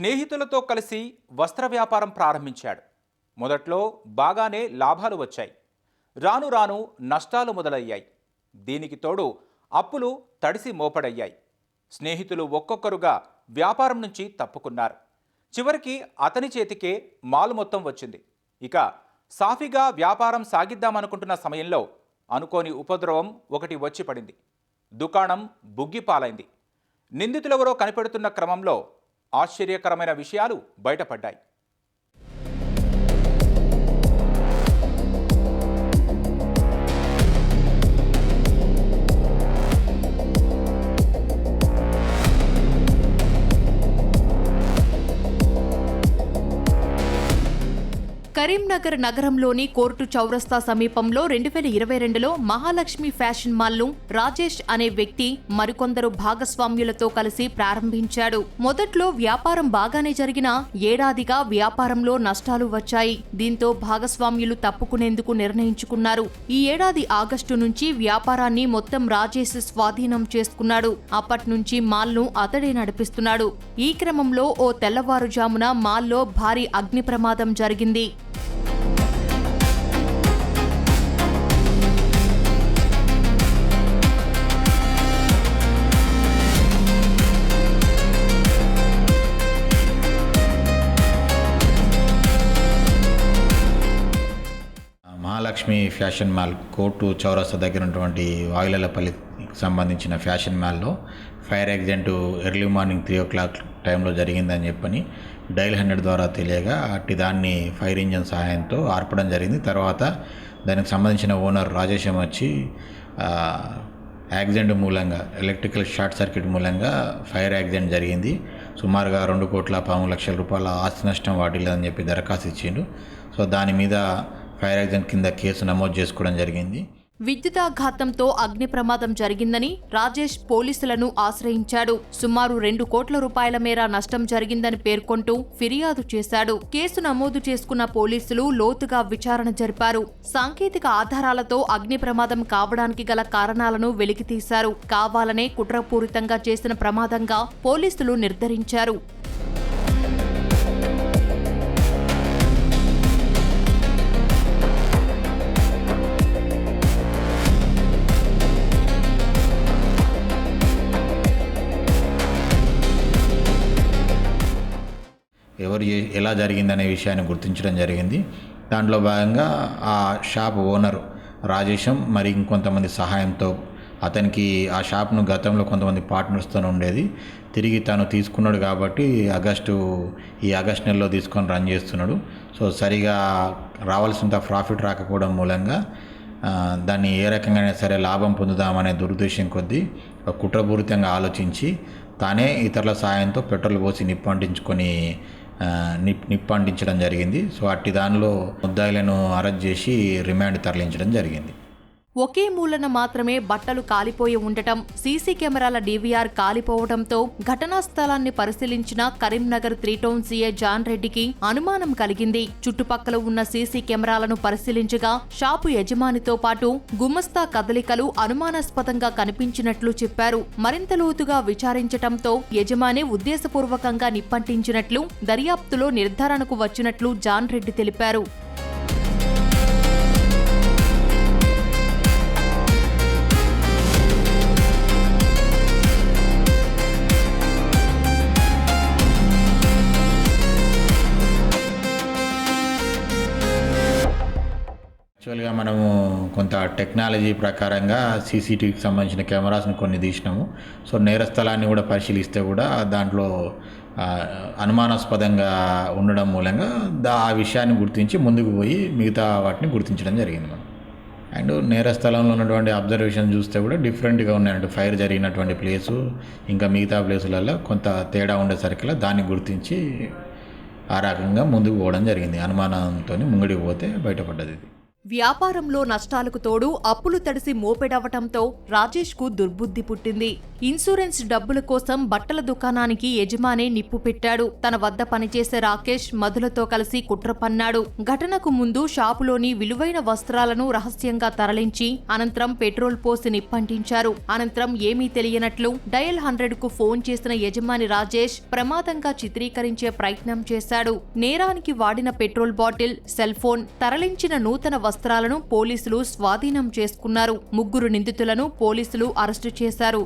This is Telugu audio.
స్నేహితులతో కలిసి వస్త్ర వ్యాపారం ప్రారంభించాడు. మొదట్లో బాగానే లాభాలు వచ్చాయి. రాను రాను నష్టాలు మొదలయ్యాయి. దీనికి తోడు అప్పులు తడిసి మోపడయ్యాయి. స్నేహితులు ఒక్కొక్కరుగా వ్యాపారం నుంచి తప్పుకున్నారు. చివరికి అతని చేతికే మాలు మొత్తం వచ్చింది. ఇక సాఫీగా వ్యాపారం సాగిద్దామనుకుంటున్న సమయంలో అనుకోని ఉపద్రవం ఒకటి వచ్చి పడింది. దుకాణం బుగ్గిపాలైంది. నిందితులెవరో కనిపెడుతున్న క్రమంలో ఆశ్చర్యకరమైన విషయాలు బయటపడ్డాయి. కరీంనగర్ నగరంలోని కోర్టు చౌరస్తా సమీపంలో రెండు వేల ఇరవై రెండులో మహాలక్ష్మి ఫ్యాషన్ మాల్ను రాజేష్ అనే వ్యక్తి మరికొందరు భాగస్వామ్యులతో కలిసి ప్రారంభించాడు. మొదట్లో వ్యాపారం బాగానే జరిగినా ఏడాదిగా వ్యాపారంలో నష్టాలు వచ్చాయి. దీంతో భాగస్వామ్యులు తప్పుకునేందుకు నిర్ణయించుకున్నారు. ఈ ఏడాది ఆగస్టు నుంచి వ్యాపారాన్ని మొత్తం రాజేష్ స్వాధీనం చేసుకున్నాడు. అప్పటి నుంచి మాల్ను అతడే నడిపిస్తున్నాడు. ఈ క్రమంలో ఓ తెల్లవారుజామున మాల్లో భారీ అగ్ని ప్రమాదం జరిగింది. మహాలక్ష్మి ఫ్యాషన్ మాల్ కోర్టు చౌరస్తా దగ్గర ఉన్నటువంటి వాయిలపల్లికి సంబంధించిన ఫ్యాషన్ మాల్లో fire accident early morning three o'clock టైంలో జరిగిందని చెప్పని డైల్ హండ్రెడ్ ద్వారా తెలియగా అట్టి దాన్ని ఫైర్ ఇంజన్ సహాయంతో ఆర్పడం జరిగింది. తర్వాత దానికి సంబంధించిన ఓనర్ రాజేశం వచ్చి యాక్సిడెంట్ మూలంగా ఎలక్ట్రికల్ షార్ట్ సర్క్యూట్ మూలంగా ఫైర్ యాక్సిడెంట్ జరిగింది. సుమారుగా రెండు కోట్ల పాము లక్షల రూపాయల ఆస్తి నష్టం వాటిల్లేదని చెప్పి దరఖాస్తు ఇచ్చిండు. సో దాని మీద ఫైర్ యాక్సిడెంట్ కింద కేసు నమోదు చేసుకోవడం జరిగింది. విద్యుదాఘాతంతో అగ్ని ప్రమాదం జరిగిందని రాజేష్ పోలీసులను ఆశ్రయించాడు. సుమారు రెండు కోట్ల రూపాయల మేర నష్టం జరిగిందని పేర్కొంటూ ఫిర్యాదు చేశాడు. కేసు నమోదు చేసుకున్న పోలీసులు లోతుగా విచారణ జరిపారు. సాంకేతిక ఆధారాలతో అగ్ని ప్రమాదం కావడానికి గల కారణాలను వెలికితీశారు. కావాలనే కుట్రపూరితంగా చేసిన ప్రమాదంగా పోలీసులు నిర్ధారించారు. ఎవరు ఎలా ఎలా జరిగిందనే విషయాన్ని గుర్తించడం జరిగింది. దాంట్లో భాగంగా ఆ షాప్ ఓనర్ రాజేశం మరి ఇంకొంతమంది సహాయంతో అతనికి ఆ షాప్ను గతంలో కొంతమంది పార్ట్నర్స్తో ఉండేది. తిరిగి తను తీసుకున్నాడు కాబట్టి ఆగస్టు ఈ ఆగస్ట్ నెలలో తీసుకొని రన్ చేస్తున్నాడు. సో సరిగా రావాల్సినంత ప్రాఫిట్ రాకపోవడం మూలంగా దాన్ని ఏ రకంగానే సరే లాభం పొందుదామనే దురుద్దేశం కొద్దీ ఒక కుట్రపూరితంగా ఆలోచించి తానే ఇతరుల సాయంతో పెట్రోల్ పోసి నిప్పంటించుకొని నిప్ నిప్పంటించడం జరిగింది. సో అట్టి దానిలో ముద్దాయిలను అరెస్ట్ చేసి రిమాండ్ తరలించడం జరిగింది. ఒకే మూలన మాత్రమే బట్టలు కాలిపోయి ఉండటం సీసీ కెమెరాల డీవీఆర్ కాలిపోవడంతో ఘటనా స్థలాన్ని పరిశీలించిన కరీంనగర్ త్రీటౌన్ సీఏ జాన్ రెడ్డికి అనుమానం కలిగింది. చుట్టుపక్కల ఉన్న సీసీ కెమెరాలను పరిశీలించగా షాపు యజమానితో పాటు గుమస్తా కదలికలు అనుమానాస్పదంగా కనిపించినట్లు చెప్పారు. మరింత లోతుగా విచారించటంతో యజమాని ఉద్దేశపూర్వకంగా నిప్పంటించినట్లు దర్యాప్తులో నిర్ధారణకు వచ్చినట్లు జాన్ రెడ్డి తెలిపారు. ముందుగా మనము కొంత టెక్నాలజీ ప్రకారంగా సీసీటీవీకి సంబంధించిన కెమెరాస్ని కొన్ని తీసినాము. సో నేర స్థలాన్ని కూడా పరిశీలిస్తే కూడా దాంట్లో అనుమానాస్పదంగా ఉండడం మూలంగా దా ఆ విషయాన్ని గుర్తించి ముందుకు పోయి మిగతా వాటిని గుర్తించడం జరిగింది మనం. అండ్ నేర స్థలంలో ఉన్నటువంటి అబ్జర్వేషన్ చూస్తే కూడా డిఫరెంట్గా ఉన్నాయంటే ఫైర్ జరిగినటువంటి ప్లేసు ఇంకా మిగతా ప్లేసులలో కొంత తేడా ఉండేసరికి దాన్ని గుర్తించి ఆ రకంగా ముందుకు పోవడం జరిగింది. అనుమానంతో ముంగడికి పోతే బయటపడ్డది వ్యాపారంలో నష్టాలకు తోడు అప్పులు తడిసి మోపెడవటంతో రాజేష్కు దుర్బుద్ధి పుట్టింది. ఇన్సూరెన్స్ డబ్బుల కోసం బట్టల దుకాణానికి యజమానే నిప్పు పెట్టాడు. తన వద్ద పనిచేసే రాకేష్ మధులతో కలిసి కుట్ర పన్నాడు. ఘటనకు ముందు షాపులోని విలువైన వస్త్రాలను రహస్యంగా తరలించి అనంతరం పెట్రోల్ పోసి నిప్పంటించారు. అనంతరం ఏమీ తెలియనట్లు డయల్ హండ్రెడ్కు ఫోన్ చేసిన యజమాని రాజేష్ ప్రమాదంగా చిత్రీకరించే ప్రయత్నం చేశాడు. నేరానికి వాడిన పెట్రోల్ బాటిల్ సెల్ ఫోన్ తరలించిన నూతన వస్త్రాలను పోలీసులు స్వాధీనం చేసుకున్నారు. ముగ్గురు నిందితులను పోలీసులు అరెస్టు చేశారు.